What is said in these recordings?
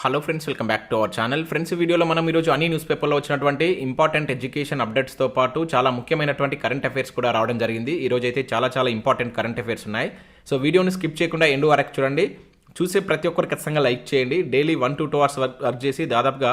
Hello friends welcome back to our channel friends వీడియోలో మనం ఈరోజు అన్ని న్యూస్ పేపర్లో వచ్చినటువంటి ఇంపార్టెంట్ ఎడ్యుకేషన్ అప్డేట్స్తో పాటు చాలా ముఖ్యమైనటువంటి కరెంట్ అఫైర్స్ కూడా రావడం జరిగింది. ఈరోజు అయితే చాలా చాలా ఇంపార్టెంట్ కరెంట్ అఫైర్స్ ఉన్నాయి. సో వీడియోని స్కిప్ చేయకుండా ఎండు వరకు చూడండి. చూసే ప్రతి ఒక్కరు ఖచ్చితంగా లైక్ చేయండి. Daily one to two hours work work చేసి దాదాపుగా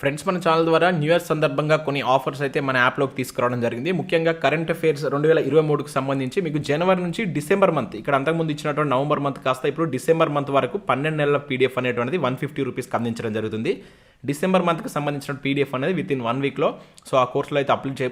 ఫ్రెండ్స్ మన ఛానల్ ద్వారా న్యూ ఇయర్ సందర్భంగా కొన్ని ఆఫర్స్ అయితే మన యాప్లోకి తీసుకురావడం జరిగింది. ముఖ్యంగా కరెంట్ అఫైర్స్ రెండు వేల ఇరవై మూడుకు సంబంధించి మీకు జనవరి నుంచి డిసెంబర్ మంత్ ఇక్కడ అంతకుముందు ఇచ్చినటువంటి నవంబర్ మంత్ కాస్త ఇప్పుడు డిసెంబర్ మంత్ వరకు పన్నెండు నెలల పీడిఎఫ్ అనేటువంటిది వన్ ఫిఫ్టీ రూపీస్కి అందించడం జరుగుతుంది. డిసెంబర్ మంత్కి సంబంధించిన పీడిఎఫ్ అనేది విత్ ఇన్ వన్ వీక్లో సో ఆ కోర్సులో అయితే అప్లోడ్ చే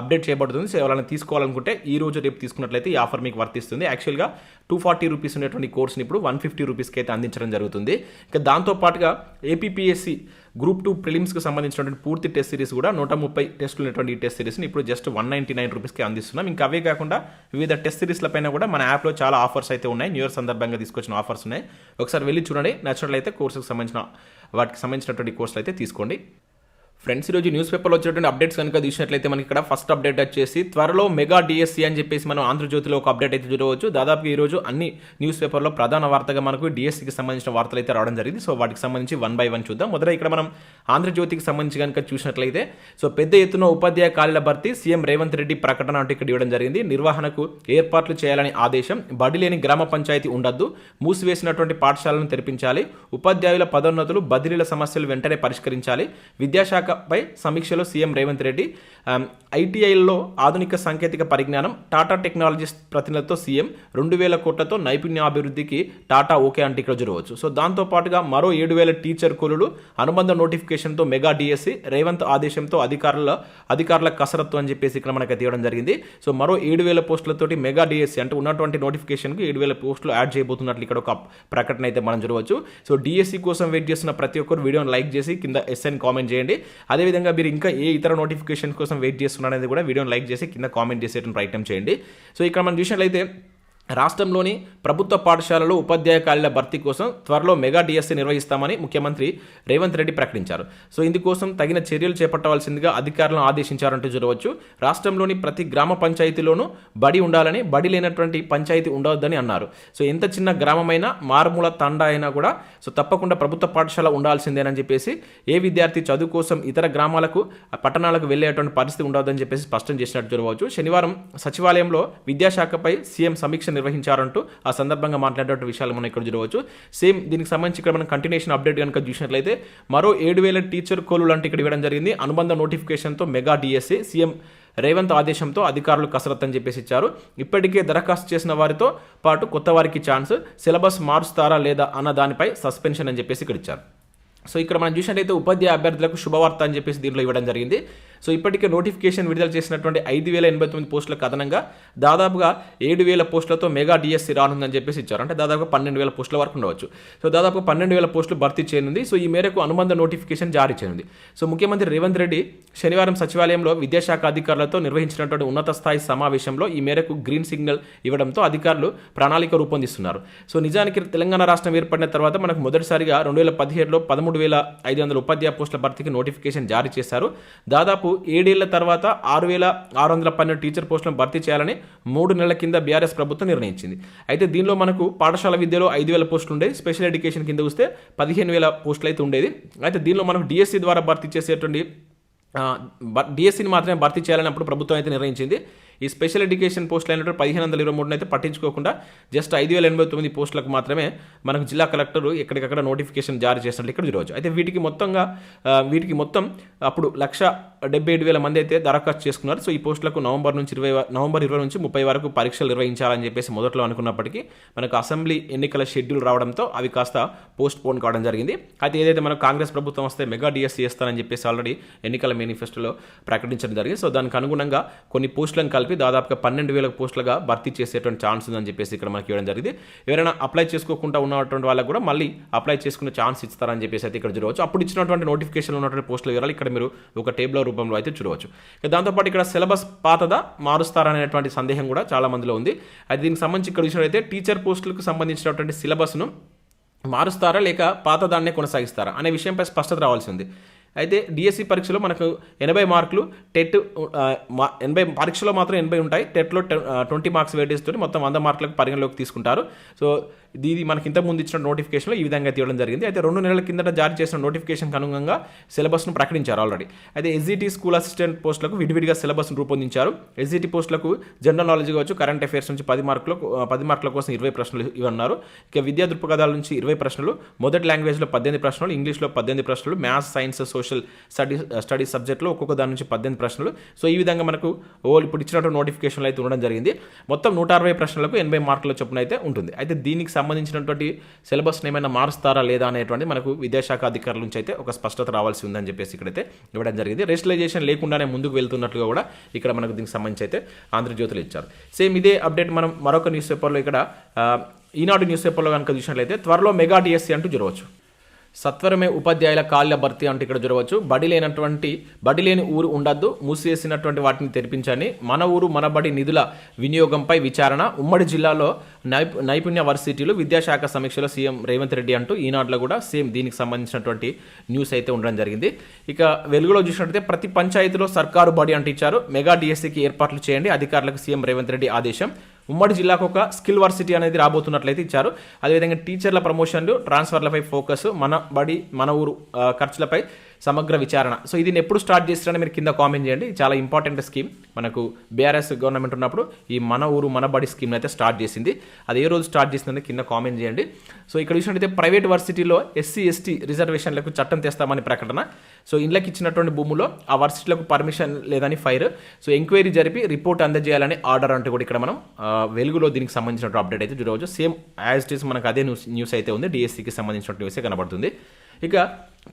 అప్డేట్ చేయబడుతుంది. సో ఎవరైనా తీసుకోవాలనుకుంటే ఈ రోజు రేపు తీసుకున్నట్లయితే ఈ ఆఫర్ మీకు వర్తిస్తుంది. యాక్చువల్గా టూ ఫార్టీ రూపీస్ ఉండేటువంటి కోర్స్ని ఇప్పుడు వన్ ఫిఫ్టీ రూపీస్కి అయితే అందించడం జరుగుతుంది. ఇక దాంతో పాటుగా ఏపీపీఎస్సి గ్రూప్ టూ ప్రిలిమ్స్కి సంబంధించినటువంటి పూర్తి టెస్ట్ సిరీస్ కూడా నూట ముప్పై టెస్టులు ఉన్నటువంటి ఈ టెస్ట్ సిరీస్ని ఇప్పుడు జస్ట్ వన్ నైంటీ నైన్ రూపీస్కి అందిస్తున్నాం. ఇంకా అవే కాకుండా వివిధ టెస్ట్ సిరీస్ల పైన కూడా మన యాప్లో చాలా ఆఫర్స్ అయితే ఉన్నాయి. న్యూ ఇయర్ సందర్భంగా తీసుకొచ్చిన ఆఫర్స్ ఉన్నాయి. ఒకసారి వెళ్ళి చూడండి. నచ్చినట్లయితే కోర్సుకు సంబంధించిన వాటికి సంబంధించినటువంటి కోర్సులు అయితే తీసుకోండి. ఫ్రెండ్స్ ఈరోజు న్యూస్ పేపర్లో వచ్చేటువంటి అప్డేట్స్ కనుక చూసినట్లయితే మనకి ఇక్కడ ఫస్ట్ అప్డేట్ వచ్చేసి త్వరలో మెగా డిఎస్సి అని చెప్పేసి మనం ఆంధ్రజ్యోతిలో ఒక అప్డేట్ అయితే చూడవచ్చు. దాదాపు ఈరోజు అన్ని న్యూస్ పేపర్లో ప్రధాన వార్తగా మనకు డిఎస్సికి సంబంధించిన వార్తలు అయితే రావడం జరిగింది. సో వాటికి సంబంధించి వన్ బై వన్ చూద్దాం. మొదట ఇక్కడ మనం ఆంధ్రజ్యోతికి సంబంధించి కనుక చూసినట్లయితే సో పెద్ద ఎత్తున ఉపాధ్యాయ ఖాళీల భర్తీ సీఎం రేవంత్ రెడ్డి ప్రకటన అంటూ ఇక్కడ ఇవ్వడం జరిగింది. నిర్వహణకు ఏర్పాట్లు చేయాలని ఆదేశం బడి లేని గ్రామ పంచాయతీ ఉండద్దు మూసివేసినటువంటి పాఠశాలను తెరిపించాలి ఉపాధ్యాయుల పదోన్నతులు బదిలీల సమస్యలు వెంటనే పరిష్కరించాలి విద్యాశాఖ శాఖపై సమీక్షలో సీఎం రేవంత్ రెడ్డి ఐటీఐల్లో ఆధునిక సాంకేతిక పరిజ్ఞానం టాటా టెక్నాలజీస్ ప్రతినిధులతో సీఎం రెండు వేల కోట్లతో నైపుణ్యాభివృద్ధికి టాటా ఓకే అంటే ఇక్కడ చూడవచ్చు సో దాంతో పాటుగా మరో ఏడు వేల టీచర్ కూలులు అనుబంధ నోటిఫికేషన్తో మెగా డిఎస్సి రేవంత్ ఆదేశంతో అధికారుల అధికారుల కసరత్తు అని చెప్పేసి ఇక్కడ మనకి తీయడం జరిగింది. సో మరో ఏడు వేల పోస్టులతోటి మెగా డిఎస్సి అంటే ఉన్నటువంటి నోటిఫికేషన్కి ఏడు వేల పోస్టులు యాడ్ చేయబోతున్నట్లు ఇక్కడ ఒక ప్రకటన అయితే మనం చూడవచ్చు. సో డిఎస్సి కోసం వెయిట్ చేస్తున్న ప్రతి ఒక్కరు వీడియోని లైక్ చేసి కింద ఎస్ఎన్ కామెంట్ చేయండి. అదేవిధంగా మీరు ఇంకా ఏ ఇతర నోటిఫికేషన్ కోసం వెయిట్ చేస్తున్నారనేది కూడా వీడియోని లైక్ చేసి కింద కామెంట్ చేసేటువంటి ప్రయత్నం చేయండి. సో ఇక్కడ మనం చూసినట్లయితే రాష్ట్రంలోని ప్రభుత్వ పాఠశాలలో ఉపాధ్యాయ ఖాళీల భర్తీ కోసం త్వరలో మెగా డిఎస్సీ నిర్వహిస్తామని ముఖ్యమంత్రి రేవంత్ రెడ్డి ప్రకటించారు. సో ఇందుకోసం తగిన చర్యలు చేపట్టవలసిందిగా అధికారులను ఆదేశించారంటూ చూడవచ్చు. రాష్ట్రంలోని ప్రతి గ్రామ పంచాయతీలోనూ బడి ఉండాలని బడి లేనటువంటి పంచాయతీ ఉండవద్దని అన్నారు. సో ఎంత చిన్న గ్రామమైనా మారుమూల తండా అయినా కూడా సో తప్పకుండా ప్రభుత్వ పాఠశాల ఉండాల్సిందేనని చెప్పేసి ఏ విద్యార్థి చదువు కోసం ఇతర గ్రామాలకు పట్టణాలకు వెళ్ళేటువంటి పరిస్థితి ఉండవద్దని చెప్పేసి స్పష్టం చేసినట్టు చూడవచ్చు. శనివారం సచివాలయంలో విద్యాశాఖపై సీఎం సమీక్ష నిర్వహించారంటూ ఆ సందర్భంగా మాట్లాడేటువంటి విషయాలు మనం ఇక్కడ చూడవచ్చు. సేమ్ దీనికి సంబంధించి ఇక్కడ మనం కంటిన్యూషన్ అప్డేట్ కనుక చూసినట్లయితే మరో ఏడు వేల టీచర్ కోలు లాంటి ఇక్కడ ఇవ్వడం జరిగింది. అనుబంధ నోటిఫికేషన్తో మెగా డిఎస్సి సీఎం రేవంత్ ఆదేశంతో అధికారులు కసరత్ అని చెప్పేసి ఇచ్చారు. ఇప్పటికే దరఖాస్తు చేసిన వారితో పాటు కొత్త వారికి ఛాన్స్ సిలబస్ మారుస్తారా లేదా అన్న దానిపై సస్పెన్షన్ అని చెప్పేసి ఇక్కడ ఇచ్చారు. సో ఇక్కడ మనం చూసినట్టయితే ఉపాధ్యాయ అభ్యర్థులకు శుభవార్త అని చెప్పేసి దీంట్లో ఇవ్వడం జరిగింది. సో ఇప్పటికే నోటిఫికేషన్ విడుదల చేసినటువంటి ఐదు వేల ఎనభై తొమ్మిది పోస్టులకు అదనంగా దాదాపుగా ఏడు వేల పోస్టులతో మెగా డిఎస్సి రానుందని చెప్పేసి ఇచ్చారు. అంటే దాదాపుగా పన్నెండు వేల పోస్టుల వరకు ఉండవచ్చు. సో దాదాపు పన్నెండు వేల పోస్టులు భర్తీ చేయనుంది. సో ఈ మేరకు అనుబంధ నోటిఫికేషన్ జారీ చేయనుంది. సో ముఖ్యమంత్రి రేవంత్ రెడ్డి శనివారం సచివాలయంలో విద్యాశాఖ అధికారులతో నిర్వహించినటువంటి ఉన్నత స్థాయి సమావేశంలో ఈ మేరకు గ్రీన్ సిగ్నల్ ఇవ్వడంతో అధికారులు ప్రణాళిక రూపొందిస్తున్నారు. సో నిజానికి తెలంగాణ రాష్ట్రం ఏర్పడిన తర్వాత మనకు మొదటిసారిగా రెండు వేల పదిహేడులో పదమూడు వేల ఐదు వందల ఉపాధ్యాయ పోస్టుల భర్తీకి నోటిఫికేషన్ జారీ చేశారు. దాదాపు ఏడేళ్ళ తర్వాత ఆరు వేల ఆరు వందల పన్నెండు టీచర్ పోస్టులను భర్తీ చేయాలని మూడు నెలల కింద బీఆర్ఎస్ ప్రభుత్వం నిర్ణయించింది. అయితే దీనిలో మనకు పాఠశాల విద్యలో ఐదు వేల పోస్టులు ఉండేది స్పెషల్ ఎడ్యుకేషన్ కింద వస్తే పదిహేను వేల పోస్టులు అయితే ఉండేది. అయితే దీనిలో మనకు డిఎస్సి ద్వారా భర్తీ చేసేటువంటి డిఎస్సిని మాత్రమే భర్తీ చేయాలని అప్పుడు ప్రభుత్వం అయితే నిర్ణయించింది. ఈ స్పెషల్ ఎడ్యుకేషన్ పోస్టులు అయినట్టు పదిహేను వందల ఇరవై మూడునైతే అయితే పట్టించుకోకుండా జస్ట్ ఐదు వేల ఎనభై తొమ్మిది పోస్టులకు మాత్రమే మనకు జిల్లా కలెక్టర్ ఎక్కడికక్కడ నోటిఫికేషన్ జారీ చేసినట్లు ఇక్కడ చూడవచ్చు. అయితే వీటికి మొత్తంగా వీటికి మొత్తం అప్పుడు లక్ష డెబ్బై ఏడు వేల మంది అయితే దరఖాస్తు చేసుకున్నారు. సో ఈ పోస్టులకు నవంబర్ నుంచి ఇరవై నవంబర్ ఇరవై నుంచి ముప్పై వరకు పరీక్షలు నిర్వహించాలని చెప్పేసి మొదట్లో అనుకున్నప్పటికీ మనకు అసెంబ్లీ ఎన్నికల షెడ్యూల్ రావడంతో అవి కాస్త పోస్ట్ పోన్ కావడం జరిగింది. అయితే ఏదైతే మనకు కాంగ్రెస్ ప్రభుత్వం వస్తే మెగా డిఎస్సీ చేస్తానని చెప్పేసి ఆల్రెడీ ఎన్నికల మేనిఫెస్టోలో ప్రకటించడం జరిగింది. సో దానికి అనుగుణంగా కొన్ని పోస్టులను కలిపి కలిపి దాదాపుగా పన్నెండు వేల పోస్టులుగా భర్తీ చేసేటువంటి ఛాన్స్ ఉందని చెప్పేసి ఇక్కడ మనకి ఇవ్వడం జరిగింది. ఎవరైనా అప్లై చేసుకోకుండా ఉన్నటువంటి వాళ్ళకి కూడా మళ్ళీ అప్లై చేసుకునే ఛాన్స్ ఇస్తారని చెప్పేసి అయితే ఇక్కడ చూడవచ్చు. అప్పుడు ఇచ్చినటువంటి నోటిఫికేషన్ ఉన్నటువంటి పోస్టుల వివరాలు ఇక్కడ మీరు ఒక టేబుల్ రూపంలో అయితే చూడవచ్చు. దాంతోపాటు ఇక్కడ సిలబస్ పాతదా మారుస్తారనేటువంటి సందేహం కూడా చాలా మందిలో ఉంది. అది దీనికి సంబంధించి ఇక్కడ చూసినట్లయితే టీచర్ పోస్టులకు సంబంధించినటువంటి సిలబస్ను మారుస్తారా లేక పాతదాన్నే కొనసాగిస్తారా అనే విషయంపై స్పష్టత రావాల్సి ఉంది. అయితే డిఎస్సి పరీక్షలో మనకు ఎనభై మార్కులు టెట్ మా- ఎనభై పరీక్షలో మాత్రం ఎనభై ఉంటాయి. టెట్లో ట్వంటీ మార్క్స్ వెయిటేజ్ మొత్తం వంద మార్కులకు పరిగణలోకి తీసుకుంటారు. సో ఇది మనకి ఇంతకుముందు ఇచ్చిన నోటిఫికేషన్లో ఈ విధంగా తీయడం జరిగింది. అయితే రెండు నెలల కిందట జారీ చేసిన నోటిఫికేషన్కి అనుగుణంగా సిలబస్ను ప్రకటించారు ఆల్రెడీ అయితే ఎస్జిటి స్కూల్ అసిస్టెంట్ పోస్టులకు విడివిడిగా సిలబస్ను రూపొందించారు. ఎస్జిటి పోస్టులకు జనరల్ నాలెడ్జ్ కావచ్చు కరెంట్ అఫైర్స్ నుంచి పది మార్కులు పది మార్కుల కోసం ఇరవై ప్రశ్నలు ఇవన్నారు. ఇక విద్యా దృక్పథాల నుంచి ఇరవై ప్రశ్నలు మొదటి లాంగ్వేజ్లో పద్దెనిమిది ప్రశ్నలు ఇంగ్లీష్లో పద్దెనిమిది ప్రశ్నలు maths science social study study సబ్జెక్ట్లో ఒక్కొక్క దాని నుంచి పద్దెనిమిది ప్రశ్నలు. సో ఈ విధంగా మనకు ఓ ఇప్పుడు ఇచ్చినటువంటి నోటిఫికేషన్లు అయితే ఉండడం జరిగింది. మొత్తం నూట అరవై ప్రశ్నలకు ఎనభై మార్కుల చొప్పున అయితే ఉంటుంది. అయితే దీనికి సంబంధించినటువంటి సిలబస్ని ఏమైనా మారుస్తారా లేదా అనేటువంటి మనకు విద్యాశాఖ అధికారుల నుంచి అయితే ఒక స్పష్టత రావాల్సి ఉందని చెప్పేసి ఇక్కడైతే ఇవ్వడం జరిగింది. రెస్టలైజేషన్ లేకుండానే ముందుకు వెళ్తున్నట్లుగా కూడా ఇక్కడ మనకు దీనికి సంబంధించి అయితే ఆంధ్రజ్యోతులు ఇచ్చారు. సేమ్ ఇదే అప్డేట్ మనం మరొక న్యూస్ పేపర్లో ఇక్కడ ఈనాడు న్యూస్ పేపర్లో కనుక చూసినట్లయితే త్వరలో మెగా డిఎస్సీ అంటూ చూడవచ్చు సత్వరమే ఉపాధ్యాయుల కాళ్ళ భర్తీ అంటే ఇక్కడ చూడవచ్చు. బడి లేనటువంటి బడి లేని ఊరు ఉండద్దు. మూసివేసినటువంటి వాటిని తెరిపించండి. మన ఊరు మన బడి నిధుల వినియోగంపై విచారణ. ఉమ్మడి జిల్లాలో నైపు నైపుణ్య వర్సిటీలు విద్యాశాఖ సమీక్షలో సీఎం రేవంత్ రెడ్డి అంటూ ఈనాడులో కూడా సేమ్ దీనికి సంబంధించినటువంటి న్యూస్ అయితే ఉండడం జరిగింది. ఇక వెలుగులో చూసినట్లయితే ప్రతి పంచాయతీలో సర్కారు బడి అంటూ ఇచ్చారు. మెగా డిఎస్సికి ఏర్పాట్లు చేయండి. అధికారులకు సీఎం రేవంత్ రెడ్డి ఆదేశం. ఉమ్మడి జిల్లాకు ఒక స్కిల్ వర్సిటీ అనేది రాబోతున్నట్లయితే ఇచ్చారు. అదేవిధంగా టీచర్ల ప్రమోషన్లు ట్రాన్స్ఫర్లపై ఫోకస్ మన బడి మన ఊరు ఖర్చులపై సమగ్ర విచారణ. సో ఇది ఎప్పుడు స్టార్ట్ చేస్తారని మీరు కింద కామెంట్ చేయండి. చాలా ఇంపార్టెంట్ స్కీమ్. మనకు బీఆర్ఎస్ గవర్నమెంట్ ఉన్నప్పుడు ఈ మన ఊరు మన బడి స్కీమ్ అయితే స్టార్ట్ చేసింది. అది ఏ రోజు స్టార్ట్ చేసిందని కింద కామెంట్ చేయండి. సో ఇక్కడ చూసినట్టయితే ప్రైవేట్ వర్సిటీలో ఎస్సీ ఎస్టీ రిజర్వేషన్లకు చట్టం తెస్తామని ప్రకటన. సో ఇళ్ళకి ఇచ్చినటువంటి భూములో ఆ వర్సిటీలకు పర్మిషన్ లేదని ఫైర్. సో ఎంక్వైరీ జరిపి రిపోర్ట్ అందజేయాలని ఆర్డర్ అంటే కూడా ఇక్కడ మనం వెలుగులో దీనికి సంబంధించిన అప్డేట్ అయితే చూడవచ్చు. సేమ్ యాజ్ ఇట్ ఈస్ మనకు అదే న్యూస్ న్యూస్ అయితే ఉంది. డిఎస్సికి సంబంధించిన న్యూసే కనబడుతుంది. ఇక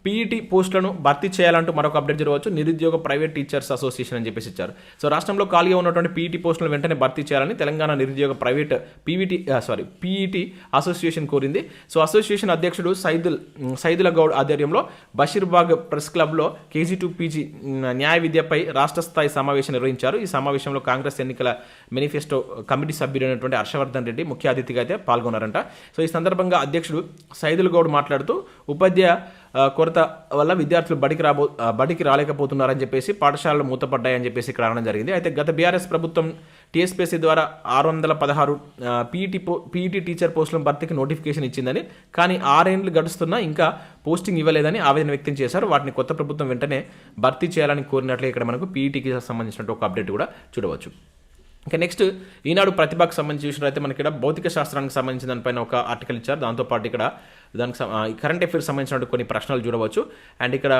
పీఈటీ పోస్టులను భర్తీ చేయాలంటూ మరొక అప్డేట్ జరగవచ్చు. నిరుద్యోగ ప్రైవేట్ టీచర్స్ అసోసియేషన్ అని చెప్పేసి ఇచ్చారు. సో రాష్ట్రంలో ఖాళీగా ఉన్నటువంటి పీఈటీ పోస్టులను వెంటనే భర్తీ చేయాలని తెలంగాణ నిరుద్యోగ private PVT sorry PET association కోరింది. సో అసోసియేషన్ అధ్యక్షుడు సైదుల్ సైదుల గౌడ్ ఆధ్వర్యంలో బషీర్బాగ్ ప్రెస్ క్లబ్లో కేజీ టు పీజీ న్యాయ విద్యపై రాష్ట్ర స్థాయి సమావేశం నిర్వహించారు. ఈ సమావేశంలో కాంగ్రెస్ ఎన్నికల మేనిఫెస్టో కమిటీ సభ్యుడైనటువంటి హర్షవర్ధన్ రెడ్డి ముఖ్య అతిథిగా అయితే పాల్గొన్నారంట. సో ఈ సందర్భంగా అధ్యక్షుడు సైదుల్ గౌడ్ మాట్లాడుతూ ఉపాధ్యాయ కొరత వల్ల విద్యార్థులు బడికి రాబో బడికి రాలేకపోతున్నారని చెప్పేసి పాఠశాలలు మూతపడ్డాయని చెప్పేసి ఇక్కడ అనడం జరిగింది. అయితే గత బీఆర్ఎస్ ప్రభుత్వం టీఎస్పీఎస్సీ ద్వారా ఆరు వందల పదహారు పీఈటీ పో పీఈటీ టీచర్ పోస్టుల భర్తీకి నోటిఫికేషన్ ఇచ్చిందని కానీ ఆరేండ్లు గడుస్తున్నా ఇంకా పోస్టింగ్ ఇవ్వలేదని ఆవేదన వ్యక్తం చేశారు. వాటిని కొత్త ప్రభుత్వం వెంటనే భర్తీ చేయాలని కోరినట్లే ఇక్కడ మనకు పీఈటీకి సంబంధించిన ఒక అప్డేట్ కూడా చూడవచ్చు. ఇంకా నెక్స్ట్ ఈనాడు ప్రతిభకు సంబంధించి చూసినట్లయితే మనకి ఇక్కడ భౌతిక శాస్త్రానికి సంబంధించిన దానిపైన ఒక ఆర్టికల్ ఇచ్చారు. దాంతోపాటు ఇక్కడ దానికి కరెంట్ అఫైర్స్ సంబంధించిన కొన్ని ప్రశ్నలు చూడవచ్చు. అండ్ ఇక్కడ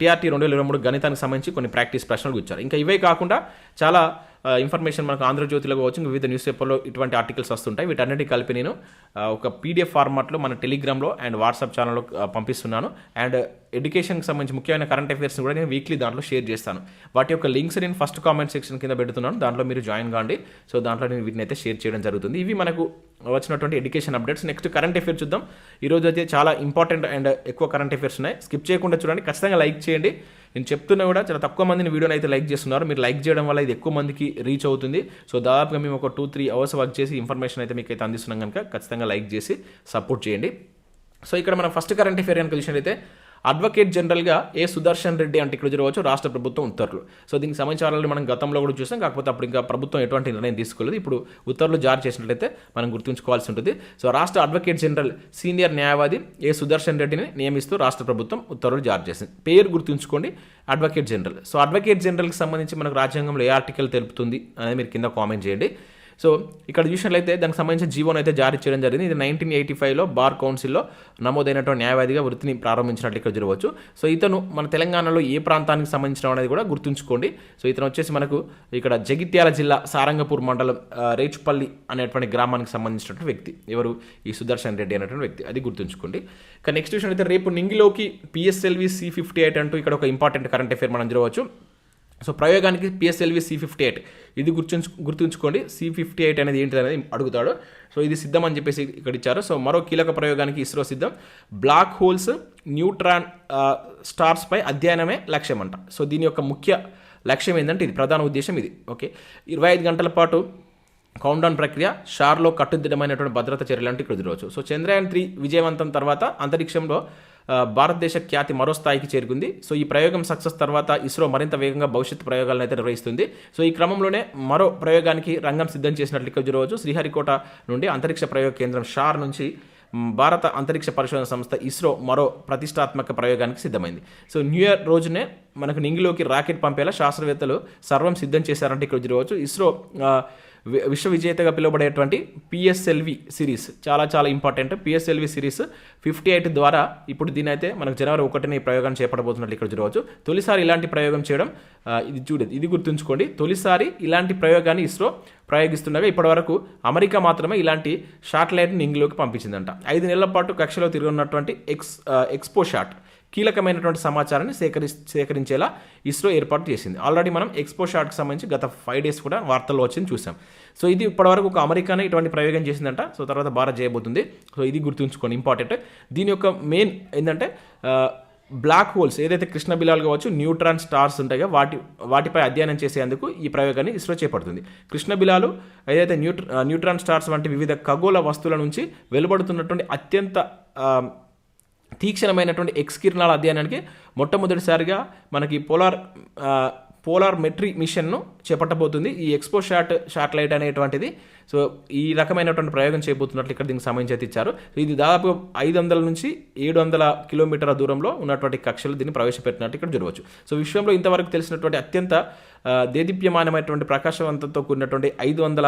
టీఆర్టీ రెండు వేల ఇరవై మూడు గణితానికి సంబంధించి కొన్ని ప్రాక్టీస్ ప్రశ్నలు ఇచ్చారు. ఇంకా ఇవే కాకుండా చాలా ఇన్ఫర్మేషన్ మనకు ఆంధ్రజ్యోతిలో కావచ్చు వివిధ న్యూస్ పేపర్లో ఇటువంటి ఆర్టికల్స్ వస్తుంటాయి. వీటన్నిటి కలిపి నేను ఒక పీడిఎఫ్ ఫార్మాట్లో మన టెలిగ్రామ్లో అండ్ వాట్సాప్ ఛానల్లో పంపిస్తున్నాను. అండ్ ఎడ్యుకేషన్కి సంబంధించి ముఖ్యమైన కరెంట్ అఫైర్స్ని కూడా నేను వీక్లీ దాంట్లో షేర్ చేస్తాను. వాటి యొక్క లింక్స్ నేను ఫస్ట్ కామెంట్ సెక్షన్ కింద పెడుతున్నాను. దాంట్లో మీరు జాయిన్ కాండి. సో దాంట్లో నేను వీటిని అయితే షేర్ చేయడం జరుగుతుంది. ఇవి మనకు వచ్చినటువంటి education updates next current affairs చూద్దాం. ఈరోజు అయితే చాలా ఇంపార్టెంట్ అండ్ ఎక్కువ కరెంట్ అఫైర్స్ ఉన్నాయి. స్కిప్ చేయకుండా చూడండి. ఖచ్చితంగా లైక్ చేయండి. నేను చెప్తున్నా కూడా చాలా తక్కువ మందిని వీడియోని అయితే లైక్ చేస్తున్నారు. మీరు లైక్ చేయడం వల్ల ఇది ఎక్కువ మందికి రీచ్ అవుతుంది. సో దాదాపుగా మేము ఒక టూ త్రీ అవర్స్ వర్క్ చేసి ఇన్ఫర్మేషన్ అయితే మీకు అయితే అందిస్తున్నాం కనుక ఖచ్చితంగా లైక్ చేసి సపోర్ట్ చేయండి. సో ఇక్కడ మనం ఫస్ట్ కరెంట్ అఫేర్ కనుక చూసినట్లయితే అడ్వకేట్ జనరల్గా ఏ సుదర్శన్ రెడ్డి అంటే ఇక్కడ చూడవచ్చు రాష్ట్ర ప్రభుత్వం ఉత్తర్వులు. సో దీనికి సంబంధించి మనం గతంలో కూడా చూసాం. కాకపోతే అప్పుడు ఇంకా ప్రభుత్వం ఎటువంటి నిర్ణయం తీసుకోలేదు. ఇప్పుడు ఉత్తర్వులు జారీ చేసినట్లయితే మనం గుర్తుంచుకోవాల్సి ఉంటుంది. సో రాష్ట్ర అడ్వకేట్ జనరల్ సీనియర్ న్యాయవాది ఏ సుదర్శన్ రెడ్డిని నియమిస్తూ రాష్ట్ర ప్రభుత్వం ఉత్తర్వులు జారీ చేసింది. పేరు గుర్తుంచుకోండి. Advocate general. సో అడ్వకేట్ జనరల్కి సంబంధించి మనకు రాజ్యాంగంలో ఏ ఆర్టికల్ తెలుపుతుంది అనేది మీరు కింద కామెంట్ చేయండి. సో ఇక్కడ చూసినట్లయితే దానికి సంబంధించిన జీవోను అయితే జారీ చేయడం జరిగింది. ఇది నైన్టీన్ ఎయిటీ ఫైవ్లో బార్ కౌన్సిల్లో నమోదైనటువంటి న్యాయవాదిగా వృత్తిని ప్రారంభించినట్లు ఇక్కడ చూడవచ్చు. సో ఇతను మన తెలంగాణలో ఏ ప్రాంతానికి సంబంధించిన అనేది కూడా గుర్తుంచుకోండి. సో ఇతను వచ్చేసి మనకు ఇక్కడ జగిత్యాల జిల్లా సారంగపూర్ మండలం రేచుపల్లి అనేటువంటి గ్రామానికి సంబంధించినటువంటి వ్యక్తి. ఎవరు? ఈ సుదర్శన్ రెడ్డి అనేటువంటి వ్యక్తి. అది గుర్తుంచుకోండి. ఇక నెక్స్ట్ విషయం అయితే రేపు నింగిలోకి పిఎస్ఎల్వి సి ఫిఫ్టీ ఎయిట్ అంటూ ఇక్కడ ఒక ఇంపార్టెంట్ కరెంట్ అఫేర్ మనం చూడవచ్చు. సో ప్రయోగానికి పిఎస్ఎల్వి సి ఫిఫ్టీ ఎయిట్ ఇది గుర్తుంచు గుర్తుంచుకోండి. సి ఫిఫ్టీ ఎయిట్ అనేది ఏంటి అనేది అడుగుతాడు. సో ఇది సిద్ధం అని చెప్పేసి ఇక్కడ ఇచ్చారు. సో మరో కీలక ప్రయోగానికి ఇస్రో సిద్ధం. బ్లాక్ హోల్స్ న్యూట్రాన్ స్టార్స్పై అధ్యయనమే లక్ష్యం అంట సో దీని యొక్క ముఖ్య లక్ష్యం ఏంటంటే ఇది ప్రధాన ఉద్దేశం ఇది. ఓకే? ఇరవై ఐదు గంటల పాటు కౌంటౌన్ ప్రక్రియ షార్లో కట్టుదిట్టమైనటువంటి భద్రత చర్యలు అంటే ఇక్కడ ఎదురవచ్చు. సో చంద్రయాన్ త్రీ విజయవంతం తర్వాత అంతరిక్షంలో భారతదేశ ఖ్యాతి మరో స్థాయికి చేరుకుంది. సో ఈ ప్రయోగం సక్సెస్ తర్వాత ఇస్రో మరింత వేగంగా భవిష్యత్ ప్రయోగాలను అయితే నిర్వహిస్తుంది. సో ఈ క్రమంలోనే మరో ప్రయోగానికి రంగం సిద్ధం చేసినట్లు ఇక్కడ చూడవచ్చు. శ్రీహరికోట నుండి అంతరిక్ష ప్రయోగ కేంద్రం షార్ నుంచి భారత అంతరిక్ష పరిశోధన సంస్థ ఇస్రో మరో ప్రతిష్టాత్మక ప్రయోగానికి సిద్ధమైంది. సో న్యూ ఇయర్ రోజునే మనకు నింగిలోకి రాకెట్ పంపేలా శాస్త్రవేత్తలు సర్వం సిద్ధం చేశారంటే ఇక్కడ చూడవచ్చు. ఇస్రో విశ్వవిజేతగా వి- విశ్వ విజేతగా పిలువబడేటువంటి పిఎస్ఎల్వి సిరీస్ చాలా చాలా important PSLV series fifty eight ద్వారా ఇప్పుడు దీని అయితే మనకు జనవరి ఒకటిని ఈ ప్రయోగాన్ని చేపట్టబోతున్నట్లు ఇక్కడ చూడవచ్చు. తొలిసారి ఇలాంటి ప్రయోగం చేయడం ఇది చూడదు ఇది గుర్తుంచుకోండి. తొలిసారి ఇలాంటి ప్రయోగాన్ని ఇస్రో ప్రయోగిస్తుండగా ఇప్పటివరకు అమెరికా మాత్రమే ఇలాంటి షాటిలైట్ని ఇంగ్లోకి పంపించిందంట. ఐదు నెలల పాటు కక్షలో తిరుగున్నటువంటి ఎక్స్ ఎక్స్పో షాట్ కీలకమైనటువంటి సమాచారాన్ని సేకరి సేకరించేలా ఇస్రో ఏర్పాటు చేసింది. ఆల్రెడీ మనం ఎక్స్పో షాట్కి సంబంధించి గత ఫైవ్ డేస్ కూడా వార్తల్లో వచ్చింది చూసాం. సో ఇది ఇప్పటివరకు ఒక అమెరికానే ఇటువంటి ప్రయోగం చేసిందంట. సో తర్వాత భారత్ చేయబోతుంది. సో ఇది గుర్తుంచుకోండి ఇంపార్టెంట్ దీని యొక్క మెయిన్ ఏంటంటే బ్లాక్ హోల్స్ ఏదైతే కృష్ణ బిలాలు కావచ్చు న్యూట్రాన్ స్టార్స్ ఉంటాయో వాటి వాటిపై అధ్యయనం చేసేందుకు ఈ ప్రయోగాన్ని ఇస్రో చేపడుతుంది. కృష్ణ బిలాలు ఏదైతే న్యూట్ర న్యూట్రాన్ స్టార్స్ వంటి వివిధ ఖగోళ వస్తువుల నుంచి వెలువడుతున్నటువంటి అత్యంత తీక్షణమైనటువంటి ఎక్స్ కిరణాల అధ్యయనానికి మొట్టమొదటిసారిగా మనకి పోలార్ పోలార్ మెట్రీ మిషన్ను చేపట్టబోతుంది. ఈ ఎక్స్పో షాట్ శాటిలైట్ అనేటువంటిది. సో ఈ రకమైనటువంటి ప్రయోగం చేయబోతున్నట్లు ఇక్కడ దీనికి సంబంధించి అయితే ఇచ్చారు. ఇది దాదాపు ఐదు వందల నుంచి ఏడు వందల కిలోమీటర్ల దూరంలో ఉన్నటువంటి కక్షలు దీన్ని ప్రవేశపెట్టినట్టు ఇక్కడ చూడవచ్చు. సో విశ్వంలో ఇంతవరకు తెలిసినటువంటి అత్యంత దేదీప్యమానమైనటువంటి ప్రకాశవంతంతో కూడినటువంటి ఐదు వందల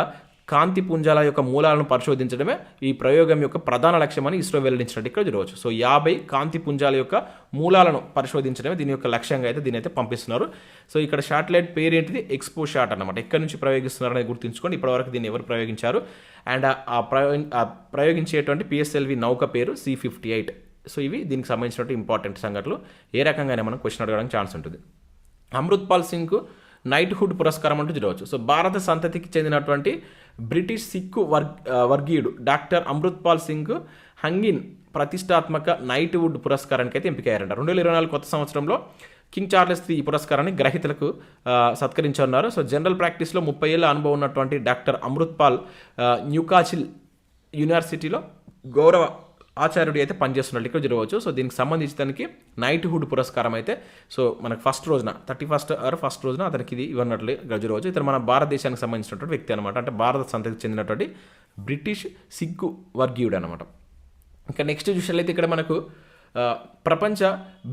కాంతి పుంజాల యొక్క మూలాలను పరిశోధించడమే ఈ ప్రయోగం యొక్క ప్రధాన లక్ష్యమని ఇస్రో వెల్లడించినట్టు ఇక్కడ చూడవచ్చు సో యాభై కాంతి పుంజాల యొక్క మూలాలను పరిశోధించడమే దీని యొక్క లక్ష్యంగా అయితే దీని అయితే పంపిస్తున్నారు. సో ఇక్కడ శాటిలైట్ పేరు ఏంటిది? ఎక్స్పో షాట్ అనమాట ఎక్కడి నుంచి ప్రయోగిస్తున్నారు అనేది గుర్తుంచుకోండి. ఇప్పటివరకు దీన్ని ఎవరు ప్రయోగించారు? అండ్ ఆ- ప్రయో ఆ ప్రయోగించేటువంటి పిఎస్ఎల్వి నౌక పేరు సి ఫిఫ్టీ ఎయిట్. సో ఇవి దీనికి సంబంధించినటువంటి ఇంపార్టెంట్ సంఘటనలు. ఏ రకంగానే మనం క్వశ్చన్ అడగడానికి ఛాన్స్ ఉంటుంది. అమృత్పాల్ సింగ్కు నైట్హుడ్ పురస్కారం అంటూ చూడవచ్చు సో భారత సంతతికి చెందినటువంటి బ్రిటిష్ సిక్కు వర్గ్ వర్గీయుడు డాక్టర్ అమృత్పాల్ సింగ్ హంగిన్ ప్రతిష్టాత్మక నైట్వుడ్ పురస్కారానికి అయితే ఎంపికయ్యారంట. రెండు వేల ఇరవై నాలుగు కొత్త సంవత్సరంలో కింగ్ చార్లెస్ త్రీ ఈ పురస్కారాన్ని గ్రహీతలకు ఆ, సత్కరించనున్నారు. సో జనరల్ ప్రాక్టీస్లో ముప్పై ఏళ్ళ అనుభవం ఉన్నటువంటి డాక్టర్ అమృత్పాల్ న్యూకాచిల్ యూనివర్సిటీలో గౌరవ ఆచార్యుడు అయితే పనిచేస్తున్నట్లు ఇక్కడ జరగవచ్చు. సో దీనికి సంబంధించి దానికి నైట్హుడ్ పురస్కారం అయితే సో మనకు ఫస్ట్ రోజున థర్టీ ఫస్ట్ ఆర్ ఫస్ట్ రోజున అతనికి ఇది ఇవ్వనట్లు ఇక్కడ జరగవచ్చు. ఇతను మన భారతదేశానికి సంబంధించినటువంటి వ్యక్తి అనమాట అంటే భారత సంతతికి చెందినటువంటి బ్రిటిష్ సిగ్గు వర్గీయుడు అనమాట ఇంకా నెక్స్ట్ చూసినట్లయితే ఇక్కడ మనకు ప్రపంచ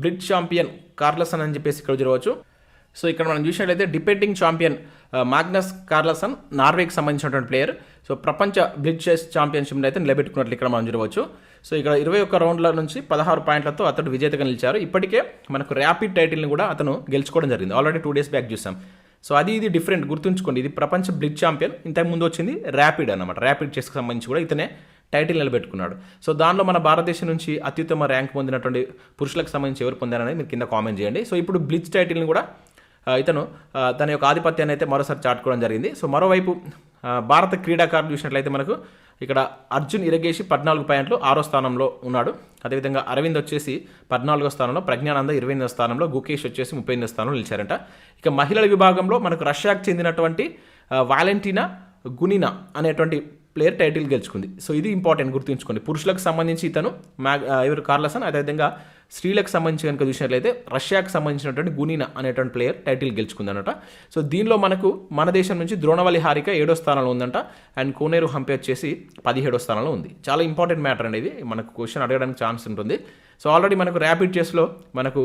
బ్రిడ్ ఛాంపియన్ కార్లసన్ అని చెప్పేసి ఇక్కడ చూడవచ్చు సో ఇక్కడ మనం చూసినట్లయితే డిపెండింగ్ ఛాంపియన్ మాగ్నస్ కార్లసన్ నార్వేకి సంబంధించినటువంటి ప్లేయర్. సో ప్రపంచ బ్లిడ్ చెస్ ఛాంపియన్షిప్ని అయితే నిలబెట్టుకున్నట్లు ఇక్కడ మనం చూడవచ్చు. సో ఇక్కడ ఇరవై ఒక్క రౌండ్ల నుంచి పదహారు పాయింట్లతో అతడు విజేతగా నిలిచారు. ఇప్పటికే మనకు ర్యాపిడ్ టైటిల్ని కూడా అతను గెలుచుకోవడం జరిగింది. ఆల్రెడీ టూ డేస్ బ్యాక్ చూసాం. సో అది ఇది డిఫరెంట్ గుర్తుంచుకోండి. ఇది ప్రపంచ బ్లిడ్ ఛాంపియన్. ఇంతకుముందు వచ్చింది ర్యాపిడ్ అనమాట ర్యాపిడ్ చెస్కి సంబంధించి కూడా ఇతనే టైటిల్ నిలబెట్టుకున్నాడు. సో దానిలో మన భారతదేశం నుంచి అత్యుత్తమ ర్యాంక్ పొందినటువంటి పురుషులకు సంబంధించి ఎవరు పొందారనేది మీరు కింద కామెంట్ చేయండి. సో ఇప్పుడు బ్లిచ్ టైటిల్ని కూడా ఇతను తన యొక్క ఆధిపత్యాన్ని అయితే మరోసారి చాటుకోవడం జరిగింది. సో మరోవైపు భారత క్రీడాకారులు చూసినట్లయితే మనకు ఇక్కడ అర్జున్ ఇరగేసి పద్నాలుగు పాయింట్లు ఆరో స్థానంలో ఉన్నాడు. అదేవిధంగా అరవింద్ వచ్చేసి పద్నాలుగో స్థానంలో ప్రజ్ఞానంద ఇరవై ఎనిమిదో స్థానంలో గుకేష్ వచ్చేసి ముప్పై ఎనిమిదో స్థానంలో నిలిచారంట. ఇక మహిళల విభాగంలో మనకు రష్యాకు చెందినటువంటి వాలెంటీనా గునినా అనేటువంటి ప్లేయర్ టైటిల్ గెలుచుకుంది. సో ఇది ఇంపార్టెంట్ గుర్తుంచుకోండి. పురుషులకు సంబంధించి ఇతను మ్యాగ్ ఎవరు కార్లసన్ అదేవిధంగా స్త్రీలకు సంబంధించి కనుక చూసినట్లయితే రష్యాకు సంబంధించినటువంటి గునీనా అనేటువంటి ప్లేయర్ టైటిల్ గెలుచుకుందనట. సో దీనిలో మనకు మన దేశం నుంచి ద్రోణవల్లి హారిక ఏడో స్థానంలో ఉందంట. అండ్ కోనేరు హంపే వచ్చేసి పదిహేడో స్థానంలో ఉంది. చాలా ఇంపార్టెంట్ మ్యాటర్ అనేది మనకు క్వశ్చన్ అడగడానికి ఛాన్స్ ఉంటుంది. సో ఆల్రెడీ మనకు ర్యాపిడ్ చెస్లో మనకు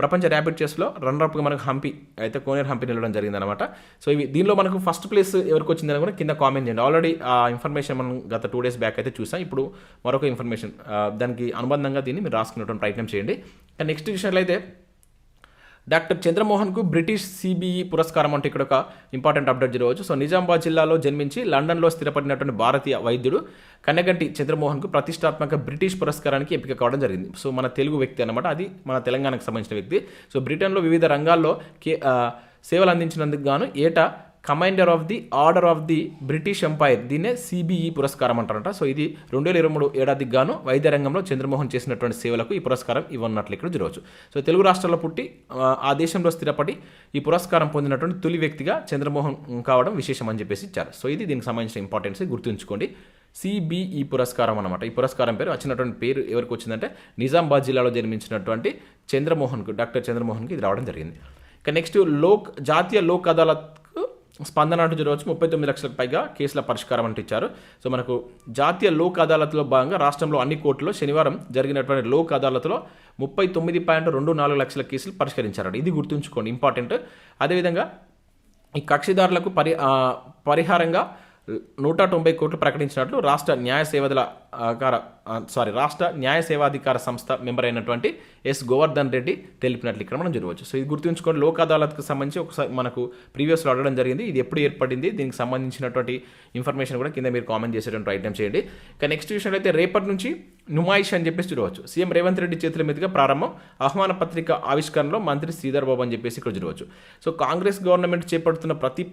ప్రపంచ ర్యాపిడ్ చెస్లో రన్నర్అప్గా మనకు హంపి అయితే కోనేరు హంపి నిలవడం జరిగిందనమాట సో ఇవి దీనిలో మనకు ఫస్ట్ ప్లేస్ ఎవరికి వచ్చిందని కూడా కింద కామెంట్ చేయండి. ఆల్రెడీ ఆ ఇన్ఫర్మేషన్ మనం గత టూ డేస్ బ్యాక్ అయితే చూసాం. ఇప్పుడు మరొక ఇన్ఫర్మేషన్ దానికి అనుబంధంగా దీన్ని మీరు రాసుకునేటువంటి ప్రయత్నం చేయండి. నెక్స్ట్ విషయాలైతే డాక్టర్ చంద్రమోహన్కు బ్రిటిష్ సిబిఈ పురస్కారం అంటే ఇక్కడ ఒక ఇంపార్టెంట్ అప్డేట్ జరగవచ్చు సో నిజామాబాద్ జిల్లాలో జన్మించి లండన్లో స్థిరపడినటువంటి భారతీయ వైద్యుడు కన్నగంటి చంద్రమోహన్కు ప్రతిష్టాత్మక బ్రిటిష్ పురస్కారానికి ఎంపిక కావడం జరిగింది. సో మన తెలుగు వ్యక్తి అనమాట అది మన తెలంగాణకు సంబంధించిన వ్యక్తి. సో బ్రిటన్లో వివిధ రంగాల్లో కే సేవలు అందించినందుకు గాను ఏటా commander of the order of the British empire దీన్నే సిబిఈ పురస్కారం అంటారంట. సో ఇది రెండు వేల ఇరవై మూడు ఏడాదికి గాను వైద్య రంగంలో చంద్రమోహన్ చేసినటువంటి సేవలకు ఈ పురస్కారం ఇవ్వన్నట్లు ఇక్కడ చూడవచ్చు. సో తెలుగు రాష్ట్రాల్లో పుట్టి ఆ, దేశంలో స్థిరపడి ఈ పురస్కారం పొందినటువంటి తొలి వ్యక్తిగా చంద్రమోహన్ కావడం విశేషం అని చెప్పేసి ఇచ్చారు. సో ఇది దీనికి సంబంధించిన ఇంపార్టెన్స్ గుర్తుంచుకోండి. సిబిఈ పురస్కారం అనమాట ఈ పురస్కారం పేరు వచ్చినటువంటి పేరు ఎవరికి వచ్చిందంటే నిజామాబాద్ జిల్లాలో జన్మించినటువంటి చంద్రమోహన్కు డాక్టర్ చంద్రమోహన్కి ఇది రావడం జరిగింది. ఇక నెక్స్ట్ లోక్ జాతీయ లోక్ అదాలత్ స్పందన అంటూ చూడవచ్చు ముప్పై తొమ్మిది లక్షలకు పైగా కేసుల పరిష్కారం అంటూ ఇచ్చారు. సో మనకు జాతీయ లోక్ అదాలత్లో భాగంగా రాష్ట్రంలో అన్ని కోర్టులో శనివారం జరిగినటువంటి లోక్ అదాలత్లో ముప్పై తొమ్మిది పాయింట్ రెండు నాలుగు లక్షల కేసులు పరిష్కరించారు ఇది గుర్తుంచుకోండి. ఇంపార్టెంట్. అదేవిధంగా ఈ కక్షిదారులకు పరి పరిహారంగా నూట తొంభై కోట్లు ప్రకటించినట్లు రాష్ట్ర న్యాయ సేవల ఆకార సారీ రాష్ట్ర న్యాయ సేవాధికార సంస్థ మెంబర్ అయినటువంటి ఎస్ గోవర్ధన్ రెడ్డి తెలిపినట్లు ఇక్కడ మనం చూడవచ్చు. సో ఇది గుర్తుంచుకోండి లోక్ అదాలత్కి సంబంధించి ఒకసారి మనకు ప్రీవియస్లో అడగడం జరిగింది. ఇది ఎప్పుడు ఏర్పడింది దీనికి సంబంధించినటువంటి ఇన్ఫర్మేషన్ కూడా కింద మీరు కామెంట్ చేసేటువంటి ప్రయత్నం చేయండి. ఇక నెక్స్ట్ విషయంలో అయితే రేపటి నుంచి నుమాయిష్ అని చెప్పేసి చూడవచ్చు. సీఎం రేవంత్ రెడ్డి చేతుల మీదుగా ప్రారంభం ఆహ్వాన పత్రిక ఆవిష్కరణలో మంత్రి శ్రీధర్ బాబు అని చెప్పేసి ఇక్కడ చూడవచ్చు. సో కాంగ్రెస్ గవర్నమెంట్ చేపడుతున్న ప్రతి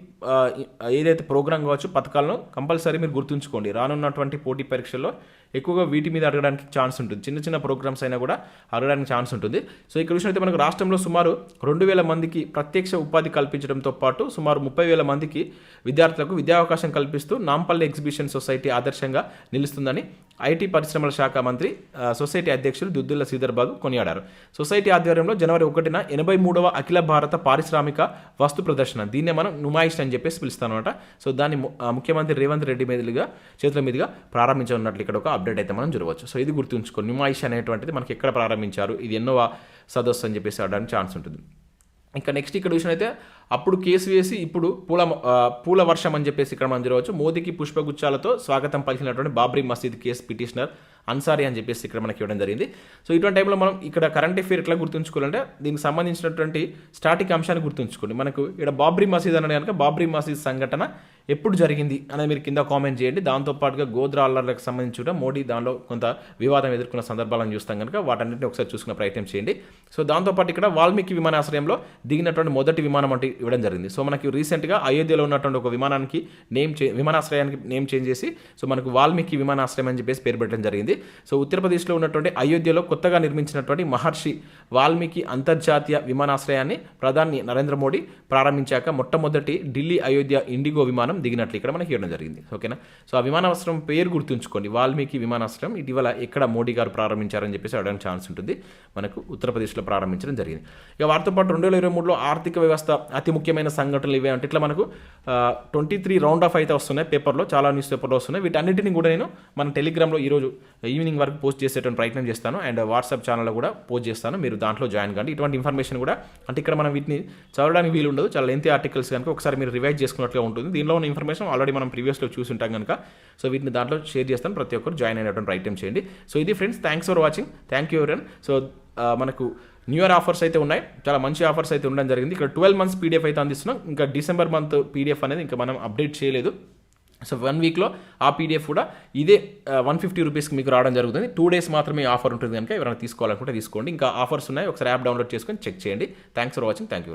ఏదైతే ప్రోగ్రామ్ కావచ్చు పథకాలను కంపల్సరీ మీరు గుర్తుంచుకోండి. రానున్నటువంటి పోటీ పరీక్షల్లో ఎక్కువగా వీటి మీద అడగడానికి ఛాన్స్ ఉంటుంది. చిన్న చిన్న ప్రోగ్రామ్స్ అయినా కూడా అడగడానికి ఛాన్స్ ఉంటుంది. సో ఇక్కడ విషయం అయితే మనకు రాష్ట్రంలో సుమారు రెండు వేల మందికి ప్రత్యక్ష ఉపాధి కల్పించడంతో పాటు సుమారు ముప్పై వేల మందికి విద్యార్థులకు విద్యావకాశం కల్పిస్తూ నాంపల్లి ఎగ్జిబిషన్ సొసైటీ ఆదర్శంగా నిలుస్తుందని ఐటీ పరిశ్రమల శాఖ మంత్రి సొసైటీ అధ్యక్షులు దుద్దుల్ల శ్రీధర్ బాబు కొనియాడారు. సొసైటీ ఆధ్వర్యంలో జనవరి ఒకటిన ఎనభై మూడవ అఖిల భారత పారిశ్రామిక వస్తు ప్రదర్శన. దీన్నే మనం నుమాయిష్ అని చెప్పేసి పిలుస్తాను అనమాట సో దాన్ని ముఖ్యమంత్రి రేవంత్ రెడ్డి మీదుగా చేతుల మీదుగా ప్రారంభించనున్నట్లు ఇక్కడ ఒక అప్డేట్ అయితే మనం చూడవచ్చు. సో ఇది గుర్తుంచుకో నుమాయిష్ అనేటువంటిది మనకి ఎక్కడ ప్రారంభించారు ఇది ఎన్నో సదస్సు అని చెప్పేసి ఆడడానికి ఛాన్స్ ఉంటుంది. ఇంకా నెక్స్ట్ ఇక్కడ విషయం అయితే అప్పుడు కేసు వేసి ఇప్పుడు పూల పూల వర్షం అని చెప్పేసి ఇక్కడ మనం చూడవచ్చు మోదీకి పుష్పగుచ్చాలతో స్వాగతం పలికినటువంటి బాబ్రీ మసీద్ కేసు పిటిషనర్ అన్సారీ అని చెప్పేసి ఇక్కడ మనకి ఇవ్వడం జరిగింది. సో ఇటువంటి టైంలో మనం ఇక్కడ కరెంట్ అఫేర్ ఎట్లా గుర్తుంచుకోవాలంటే దీనికి సంబంధించినటువంటి స్టాటిక్ అంశాన్ని గుర్తుంచుకోండి. మనకు ఇక్కడ బాబ్రీ మసీద్ అనే కనుక బాబ్రీ మసీద్ సంఘటన ఎప్పుడు జరిగింది అనేది మీరు కింద కామెంట్ చేయండి. దాంతోపాటుగా గోద్రా అల్లర్లకు సంబంధించి కూడా మోడీ దానిలో కొంత వివాదం ఎదుర్కొన్న సందర్భాలను చూస్తాం కనుక వాటన్నింటిని ఒకసారి చూసుకునే ప్రయత్నం చేయండి. సో దాంతోపాటు ఇక్కడ వాల్మీకి విమానాశ్రయంలో దిగినటువంటి మొదటి విమానం అంటే ఇవ్వడం జరిగింది. సో మనకి రీసెంట్గా అయోధ్యలో ఉన్నటువంటి ఒక విమానానికి నేమ్ చే విమానాశ్రయానికి నేమ్ చేంజ్ చేసి సో మనకు వాల్మీకి విమానాశ్రయం అని చెప్పేసి పేరు పెట్టడం జరిగింది. సో ఉత్తరప్రదేశ్లో ఉన్నటువంటి అయోధ్యలో కొత్తగా నిర్మించినటువంటి మహర్షి వాల్మీకి అంతర్జాతీయ విమానాశ్రయాన్ని ప్రధాని నరేంద్ర మోడీ ప్రారంభించాక మొట్టమొదటి ఢిల్లీ అయోధ్య ఇండిగో విమానం దిగినట్లు ఇక్కడ మనకి ఇవ్వడం జరిగింది. ఓకేనా? సో ఆ విమానాశ్రయం పేరు గుర్తుంచుకోండి. వాల్మీకి విమానాశ్రయం ఇటీవల ఎక్కడ మోడీ గారు ప్రారంభించారని చెప్పేసి అడగడానికి ఛాన్స్ ఉంటుంది. మనకు ఉత్తరప్రదేశ్లో ప్రారంభించడం జరిగింది. ఇక వారితో పాటు రెండు వేల ఇరవై మూడులో ఆర్థిక వ్యవస్థ అతి ముఖ్యమైన సంఘటనలు ఇవే అంటే ఇట్లా మనకు ట్వంటీ త్రీ రౌండ్ ఆఫ్ అయితే వస్తున్నాయి పేపర్లో చాలా న్యూస్ పేపర్లో వస్తున్నాయి. వీటన్నిటిని కూడా నేను మన టెలిగ్రామ్లో ఈరోజు ఈవినింగ్ వరకు పోస్ట్ చేసేటువంటి ప్రయత్నం చేస్తాను. అండ్ వాట్సాప్ ఛానల్లో కూడా పోస్ట్ చేస్తాను. మీరు దాంట్లో జాయిన్ కండి. ఇటువంటి ఇన్ఫర్మేషన్ కూడా అంటే ఇక్కడ మనం వీటిని చదవడానికి వీలు ఉండదు చాలా లెంతీ ఆర్టికల్స్ కనుక ఒకసారి మీరు రివైజ్ చేసుకున్నట్లుగా ఉంటుంది. దీనిలో ఉన్న ఇన్ఫర్మేషన్ ఆల్రెడీ మనం ప్రీవియస్లో చూసి ఉంటాం కనుక సో వీటిని దాంట్లో షేర్ చేస్తాను. ప్రతి ఒక్కరు జాయిన్ అయినటువంటి ప్రయత్నం చేయండి. సో ఇది friends thanks for watching thank you everyone so మనకు న్యూ ఇయర్ ఆఫర్స్ అయితే ఉన్నాయి. చాలా మంచి ఆఫర్స్ అయితే ఉండడం జరిగింది. ఇక్కడ ట్వెల్వ్ మంత్స్ పీడిఎఫ్ అయితే అందిస్తున్నాం. ఇంకా డిసెంబర్ మంత్ పీడిఎఫ్ అనేది ఇంకా మనం అప్డేట్ చేయలేదు. సో వన్ వీక్లో ఆ పీడిఎఫ్ కూడా ఇదే వన్ ఫిఫ్టీ రూపీస్కి మీకు రావడం జరుగుతుంది. టూ డేస్ మాత్రమే ఆఫర్ ఉంటుంది కనుక ఎవరైనా తీసుకోవాలనుకుంటే తీసుకోండి. ఇంకా ఆఫర్స్ ఉన్నాయి. ఒకసారి యాప్ డౌన్లోడ్ చేసుకొని చెక్ చేయండి. Thanks for watching thank you